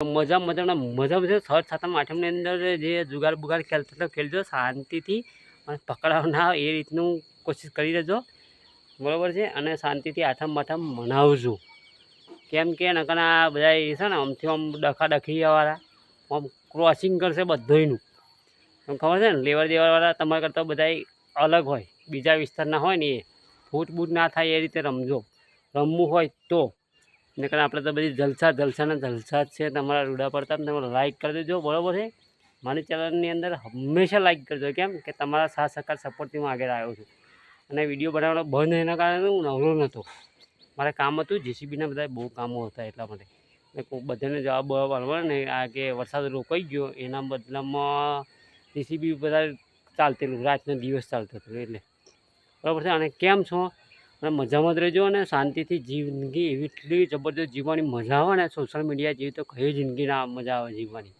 મજા મજાના મજા મજા સર સાતમ આઠમની અંદર જે જુગાર બુગાર ખેલતો ખેલજો, શાંતિથી અને પકડાવ ના એ રીતનું કોશિશ કરી દેજો બરાબર છે? અને શાંતિથી આઠમ માથમ મનાવજો. કેમ કે નકર આ બધા એ છે ને, આમથી આમ ડખા ડખીવાળા આમ ક્રોસિંગ કરશે બધોયનું. તમને ખબર છે ને લેવર દેવાવાળા તમારા કરતાં બધા અલગ હોય. બીજા વિસ્તારના હોય ને એ. ફૂટ બૂટ ના થાય એ રીતે રમજો. રમવું હોય તો. નકર આપણે તો બધી જલસા જલસાના જલસા જ છે. તમારા રૂડા પડતા તમે લાઇક કરી દેજો, બરાબર છે? મારી ચેનલની અંદર હંમેશા લાઇક કરજો, કેમ કે તમારા સાથ સહકાર સપોર્ટથી હું આગળ આવ્યો છું. અને વીડિયો બનાવવાનો બંધ એના કારણે હું નવરો નહોતો. મારે કામ હતું જેસીબીના બધા બહુ કામો હતા એટલા માટે. કોક બધાને જવાબ બવાબ આપવા ને આ કે વરસાદ રોકાઈ ગયો, એના બદલામાં જેસીબી બધા ચાલતેલું, રાતનો દિવસ ચાલતો હતો એટલે. બરાબર છે? અને કેમ છો? અને મજામાં જ રહેજો અને શાંતિથી જિંદગી એટલી જબરદસ્ત જીવવાની મજા આવે ને સોશિયલ મીડિયા જેવી તો કઈ જિંદગી ના મજા આવે જીવવાની.